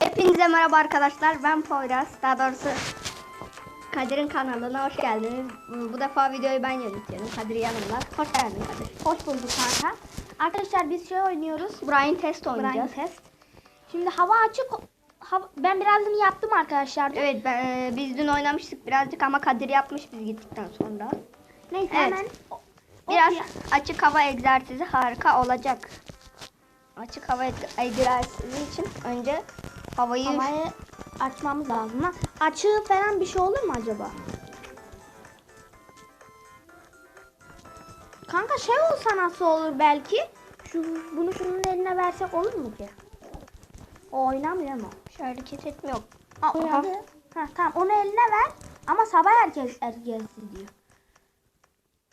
Hepinize merhaba arkadaşlar. Ben Poyraz. Daha doğrusu Kadir'in kanalına hoş geldiniz. Bu, bu defa videoyu ben yönetiyorum. Kadir yanımda. Hoş geldin Kadir. Hoş bulduk kanka. Arkadaşlar biz şey oynuyoruz. Brian test oynayacağız. Brain test. Şimdi hava açık. Hava, ben birazını yaptım arkadaşlar. Evet ben, e, biz dün oynamıştık birazcık ama Kadir yapmış biz gittikten sonra. Neyse Evet. hemen. Biraz o- açık hava egzersizi harika olacak. Açık hava eg- egzersizi için önce havayı havayı açmamız lazım. Ha, Açığı falan bir şey olur mu acaba? Kanka şey olsa nasıl olur belki? Şu bunu şunun eline versek olur mu ki? O oynamıyor mu? Şu hareket etmiyor. Aa. Ha, tamam onu eline ver. Ama sabah herkes erkensin diyor.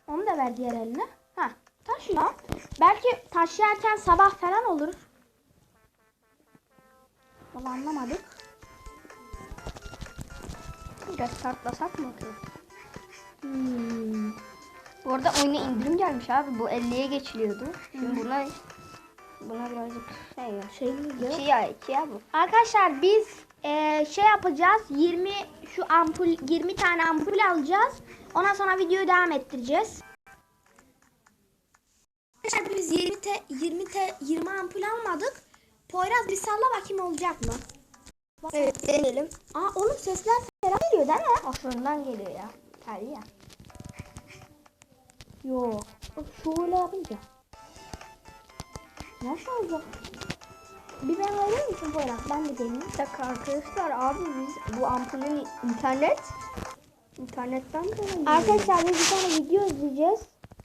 Onu da ver diğer eline. Ha, taşıyor. Belki taşıyarken sabah falan olur. Vallahi anlamadık. Biraz tartlasak mı ki? Hmm. Bu arada oyuna indirim gelmiş abi. Bu 50'ye geçiliyordu. Şimdi buna buna birazcık şey ya. Şey diyor. 2 ya 2 ya bu. Arkadaşlar biz eee, şey yapacağız. 20 şu ampul 20 tane ampul alacağız. Ondan sonra videoyu devam ettireceğiz. 20 te 20 te 20 ampul almadık. Poyraz bir salla bakayım olacak mı? Evet deneyelim. Aa oğlum sesler falan geliyor değil mi? O fırından geliyor ya. Geldi ya. Yok. Bak şöyle yapınca. Nasıl olacak? Bir ben verir misin Poyraz? Ben de deneyeyim. Bir dakika arkadaşlar abi biz bu ampulün internet internetten dolayı. Arkadaşlar biz bir tane video izleyeceğiz.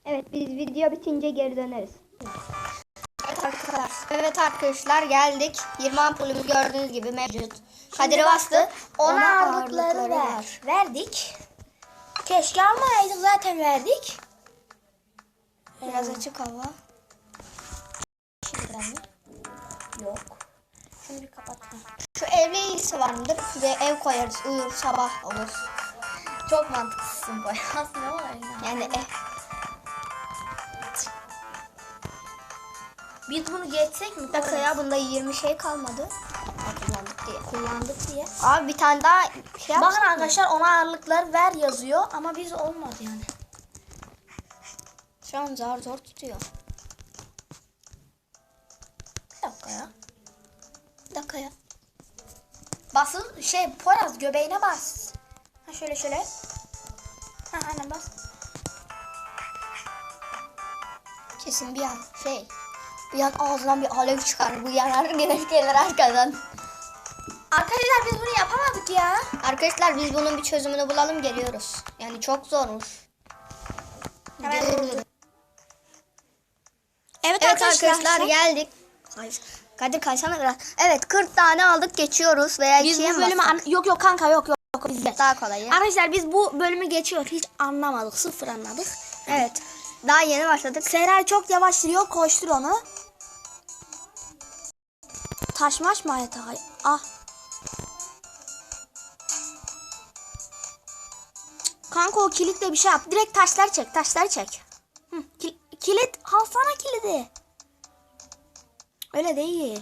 Evet biz video bitince geri döneriz. Evet arkadaşlar. Evet arkadaşlar geldik. 20 ampulümüz gördüğünüz gibi mevcut. Kadir'e bastı. Ona ağırlıkları ver. Verdik. Keşke almayaydık zaten verdik. Biraz açık hava. Şimdiden mi? Yok. Bir kapatalım. Şu evle ilgisi var mıdır? Ve ev koyarız. Uyur sabah olur. Çok mantıklısın bu. Aslında var ya. Yani ev. Biz bunu geçsek mi? Bir dakika ya bunda 20 şey kalmadı. Kullandık diye. Kullandık diye. Abi bir tane daha şey. Bakın arkadaşlar ona ağırlıklar ver yazıyor ama biz olmadı yani. Şu an zar zor tutuyor. Bir dakika ya. Bir dakika ya. Basın şey Poyraz göbeğine bas. Ha şöyle şöyle. Ha aynen bas. Kesin bir an şey. Bir an ağzından bir alev çıkar. Bu yanar güneş gelir arkadan. Arkadaşlar biz bunu yapamadık ya. Arkadaşlar biz bunun bir çözümünü bulalım geliyoruz. Yani çok zormuş. Hemen. Evet, Evet arkadaşlar geldik. Kay- Kadir kaysana biraz. Evet 40 tane aldık geçiyoruz veya biz bu bölümü yok yok kanka yok yok yok. Daha kolay. Arkadaşlar biz bu bölümü geçiyor hiç anlamadık sıfır anladık. Evet. Daha yeni başladık. Seray çok yavaş yürüyor koştur onu. Taşmaş mı hayata? Ah. Kanka o kilitle bir şey yap. Direkt taşlar çek, taşlar çek. Hı, kil- kilit, alsana kilidi. Öyle değil.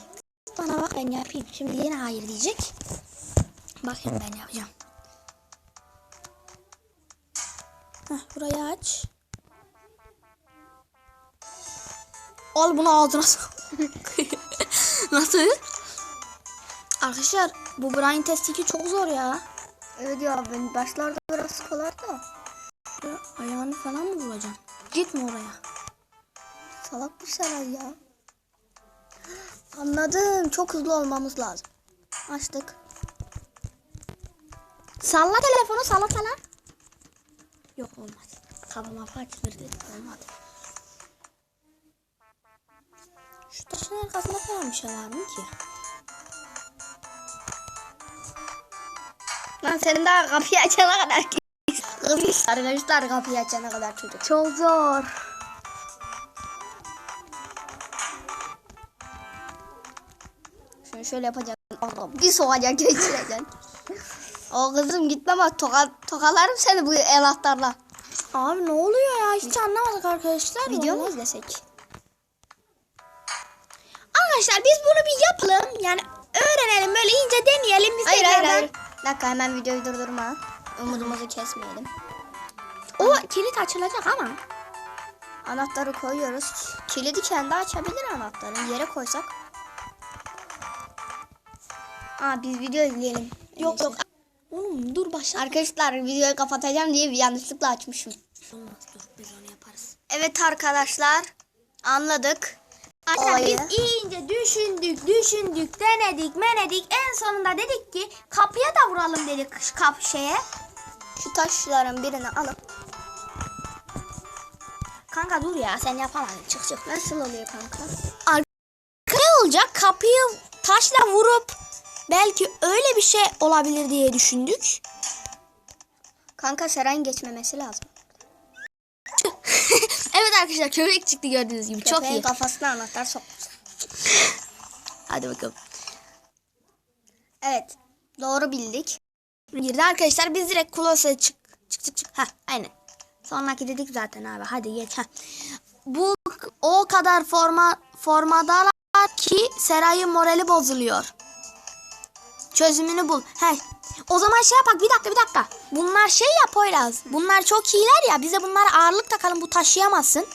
Bana bak ben yapayım. Şimdi yine hayır diyecek. Bakayım ben yapacağım. Heh, burayı aç. Al bunu ağzına sok. Nasıl? Arkadaşlar bu Brain Test 2 çok zor ya. Evet ya ben başlarda biraz kolay da. Ya, Ayağını falan mı bulacaksın? Gitme oraya. Salak bu Seray ya. Anladım. Çok hızlı olmamız lazım. Açtık. Salla telefonu salla salla. Yok olmaz. Kafama açılır dedim olmadı. Taşın arkasında falan bir şey var mı ki? Lan senin daha kapıyı açana kadar Kız arkadaşlar kapıyı açana kadar çocuk. Çok zor. Şunu şöyle yapacaksın. Oğlum bir sokacak geçireceksin. o kızım gitme bak toka, tokalarım seni bu el atlarla. Abi ne oluyor ya? Hiç anlamadık arkadaşlar. Video mu izlesek? Arkadaşlar biz bunu bir yapalım. Yani öğrenelim böyle ince de deneyelim. Biz Hayır hayır tekrardan- hayır. Bir dakika hemen videoyu durdurma. Umudumuzu kesmeyelim. O kilit açılacak ama. Anahtarı koyuyoruz. Kilidi kendi açabilir anahtarı. Yere koysak. Aa biz video izleyelim. Yok yok. Oğlum dur başla. Arkadaşlar videoyu kapatacağım diye bir yanlışlıkla açmışım. Olmaz dur biz onu yaparız. Evet arkadaşlar. Anladık. Arkadaşlar biz iyice düşündük, düşündük, denedik, menedik. En sonunda dedik ki kapıya da vuralım dedik kap şeye. Şu taşların birini alıp Kanka dur ya sen yapamadın çık çık. nasıl oluyor kanka? Ne olacak? Kapıyı taşla vurup belki öyle bir şey olabilir diye düşündük. Kanka Seren geçmemesi lazım. Evet arkadaşlar köpek çıktı gördüğünüz gibi. Çok Köpeğin iyi. kafasına anahtar sokmuş. Hadi bakalım. Evet. Doğru bildik. Girdi arkadaşlar biz direkt klosaya çık çık çık çık. Ha aynen. Sonraki dedik zaten abi. Hadi geç. Ha. Bu o kadar forma formadalar ki Seray'ın morali bozuluyor. Çözümünü bul. He. O zaman şey yapak bir dakika bir dakika. Bunlar şey ya Poyraz. Bunlar çok iyiler ya. Bize bunlara ağırlık takalım. Bu taşıyamazsın.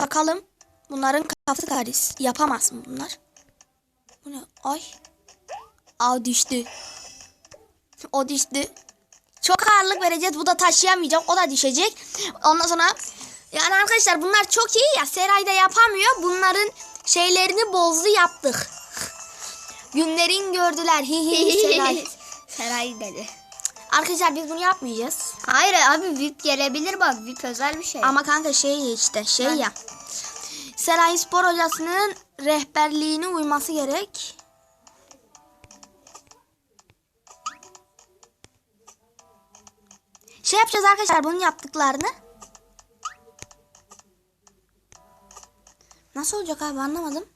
Bakalım. Bunların kafası karis. Yapamaz mı bunlar? Bu ne? Ay. Aa düştü. O düştü. Çok ağırlık vereceğiz. Bu da taşıyamayacak. O da düşecek. Ondan sonra yani arkadaşlar bunlar çok iyi ya. Seray da yapamıyor. Bunların şeylerini bozdu yaptık. Günlerin gördüler. Hi hi Seray. Seray dedi. Arkadaşlar biz bunu yapmayacağız. Hayır abi VIP gelebilir bak. VIP özel bir şey. Ama kanka şey işte şey ya. Seray Spor hocasının rehberliğine uyması gerek. Şey yapacağız arkadaşlar bunun yaptıklarını. Nasıl olacak abi anlamadım.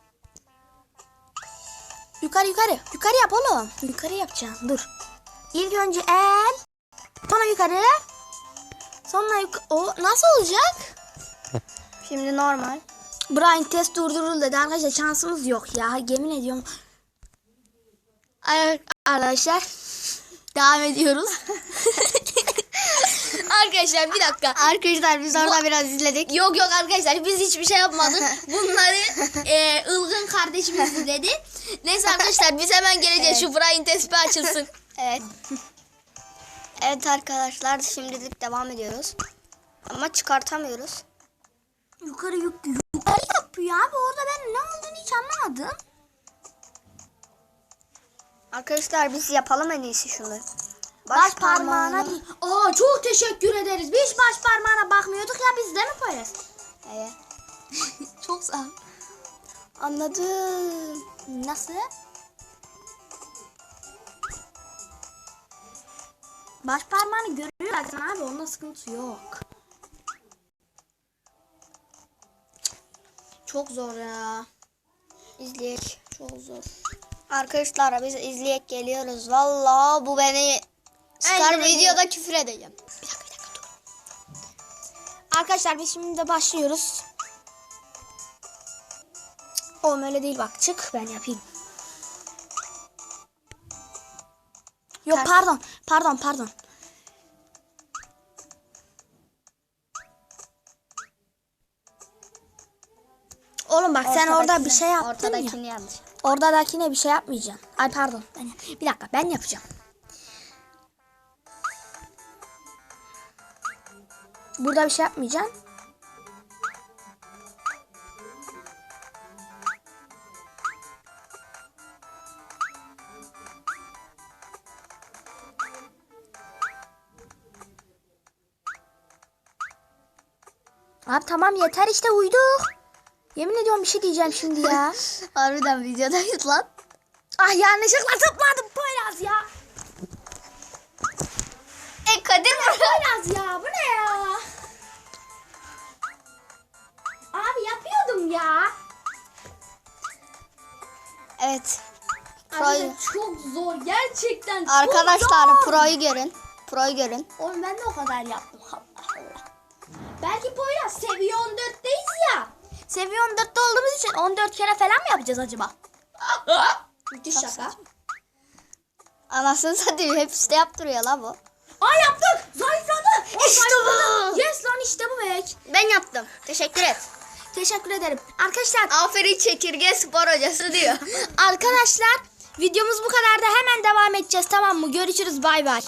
Yukarı yukarı. Yukarı yap oğlum. Yukarı yapacağım. Dur. İlk önce el. Sonra yukarı. Sonra yukarı. O nasıl olacak? Şimdi normal. Brian test durduruldu dedi arkadaşlar şansımız yok ya yemin ediyorum. Ar- Arkadaşlar devam ediyoruz. arkadaşlar bir dakika. Arkadaşlar biz orada biraz izledik. Yok yok arkadaşlar biz hiçbir şey yapmadık. Bunları e, ılgın kardeşimiz dedi. Neyse arkadaşlar biz hemen geleceğiz. Şu Brian testi açılsın. Evet. Evet arkadaşlar şimdilik devam ediyoruz. Ama çıkartamıyoruz. yukarı yuk yukarı yapıyor abi. Orada ben ne olduğunu hiç anlamadım. Arkadaşlar biz yapalım en iyisi şunu. Baş, parmağına değil. Aa çok teşekkür ederiz. Biz baş parmağına bakmıyorduk ya biz değil mi Poyraz? Evet. Çok sağ ol. Anladım. Nasıl? Baş parmağını görüyor zaten abi onda sıkıntı yok. Çok zor ya. İzleyek. Çok zor. Arkadaşlar biz izleyek geliyoruz. Vallahi bu beni çıkar Aynen. videoda küfür edeceğim. Bir dakika bir dakika dur. Arkadaşlar biz şimdi de başlıyoruz. Oğlum öyle değil bak çık ben yapayım. Yok pardon pardon pardon. Oğlum bak sen orada bir şey yaptın ya. Yanlış. Oradakine bir şey yapmayacaksın. Ay pardon. Bir dakika ben yapacağım. Burada bir şey yapmayacaksın. Abi tamam yeter işte uyduk. Yemin ediyorum bir şey diyeceğim şimdi ya. Harbiden videodayız lan. ah yanlışlıkla tıkladım Poyraz ya. E Kadir Poyraz ya bu ne ya? Ya. Evet. Abi çok zor gerçekten çok Arkadaşlar zor. pro'yu görün. Pro'yu görün. Oğlum ben de o kadar yaptım. Allah Allah. Belki Poyraz seviye 14'teyiz ya. Seviye 14'te olduğumuz için 14 kere falan mı yapacağız acaba? Müthiş şaka. Anasını satayım hepsi de yaptırıyor la bu. Aa yaptık. Zayıfladı. İşte bu. Yes lan işte bu bek. Ben yaptım. Teşekkür et. Teşekkür ederim. Arkadaşlar Aferin çekirge spor hocası diyor. arkadaşlar videomuz bu kadar da hemen devam edeceğiz tamam mı? Görüşürüz bay bay.